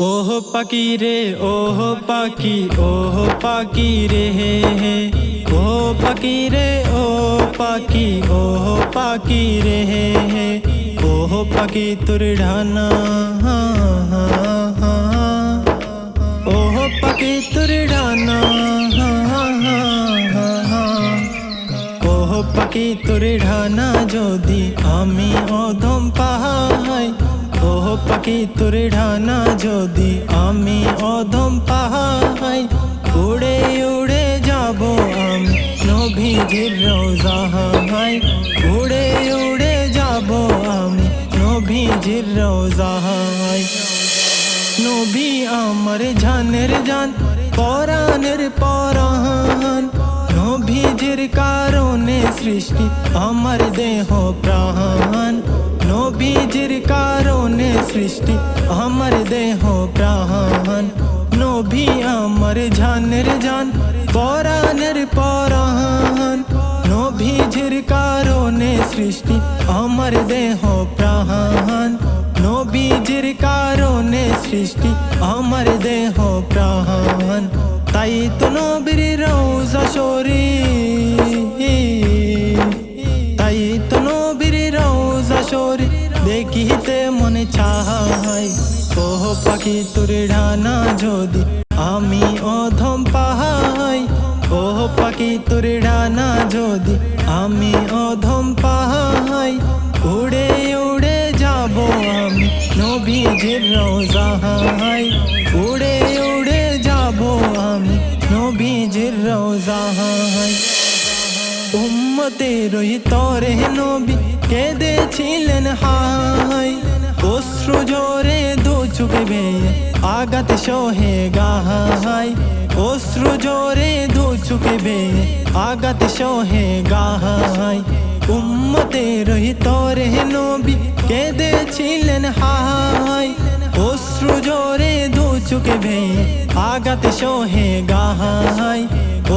ওহ পাকি রে, ওহ পাকি ওহ পাকি রে, হে হে ও পাকি রে ও পাকি ওহ পাকি রে, হে হে ওহ পাকি তোর ঢানা। ওহ পাকি তোর ঢানা। ওহ পাখি তোরে ঢানা যদি আমি অধম পাহাই ওহ পাখি তোরে ঢানা যদি আমি অধম পাহাই উড়ে উড়ে যাব আমি। নভিজির রোজাহাই উড়ে উড়ে যাব আমি। নভিজির রোজাহাই নবী আমার জানের জান, পরাণের পরাণ। নবীজির কারণে সৃষ্টি আমার দেহ প্রাণ। নবীজির কারণে সৃষ্টি, আমার দেহ প্রাণ নবী আমার জানের জান, পরাণের পরাণ নবীজির কারণে সৃষ্টি, আমার দেহ প্রাণ নবীজির কারণে সৃষ্টি, আমার দেহ প্রাণ তাই তো নবীর রৌজা শরী দেখিতে মনে চাহাই ওহ পাখি তোর ঢানা যদি আমি অধম পাহাই ওহ পাখি তোর ডানা যদি আমি অধম পাহাই উড়ে উড়ে যাব আমি নবীজির রোজাহাই উড়ে উড়ে যাব আমি নবীজির রোজাহাই উম্মতের ওই তরে নবী কেঁদেছিলেন হাই। অশ্রু জোরে দু চুকে বেয়ে আগাত সোহে গাহাই। অশ্রু জোরে দু চুকে বেয়ে আগাত সোহে গাহাই। উম্মতের ওই তরে নবী কেঁদেছিলেন হাই। অশ্রু জোরে দু চুকে বেয়ে আগাত সোহে গাহাই।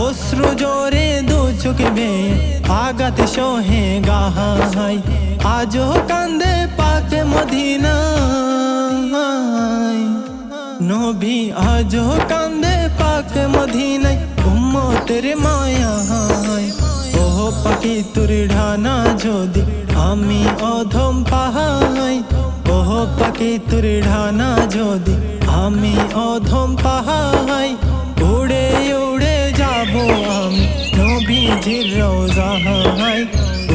অশ্রু জোরে দু চুকে বেয়ে আগাত সোহে গাহাই। আজও কান্দে পাকে মদিনা নবী, আজও কান্দে পাক মদিনায় উম্মতের মায়া ওহ পাখি, তুর ঢানা যদি আমি অধম পাহাই। ওহ পাখি, তুর ঢানা যদি আমি অধম পাহাই। নবীজির রোজাহাই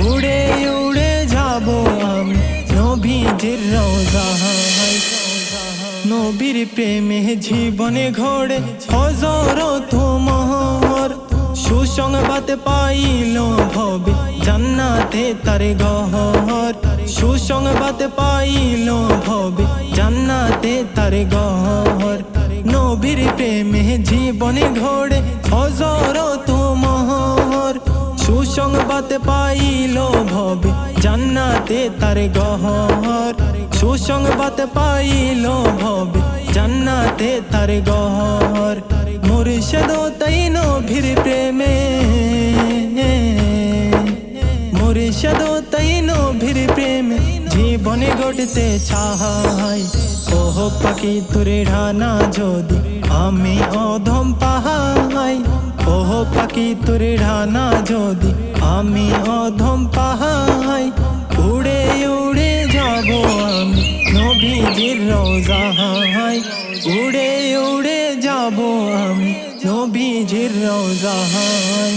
উড়ে উড়ে যাব আমি। নবীজির রোজাহাই নবীর প্রেমে জীবনে ঘোড়ে হজর তোমার সুসংবাদ পাইল ভবে, জান্নাতে তার গহর। সুসংবাদ পাইল ভবে, জান্নাতে তার গহর। নবীর প্রেমে জীবনে ঘোড়ে সুসংবাদ পাইল ভবে, জান্নাতে তার গহর। সুসংবাদ পাইল ভবে, জান্নাতে তার গহর। মুর্শদ তাই নভীর প্রেমে। মুর্শদ তাই নভীর প্রেমে। জীবনে ঘটতে চাহাই ওহ পাখি, তুরে ঢানা যদি আমি অধম পাহাই। ওহ পাখি তুরে ঢানা যদি আমি অধম পাহাই উড়ে উড়ে যাব আমি নবীজির রোজাহাই উড়ে উড়ে যাব আমি নবীজির রোজাহাই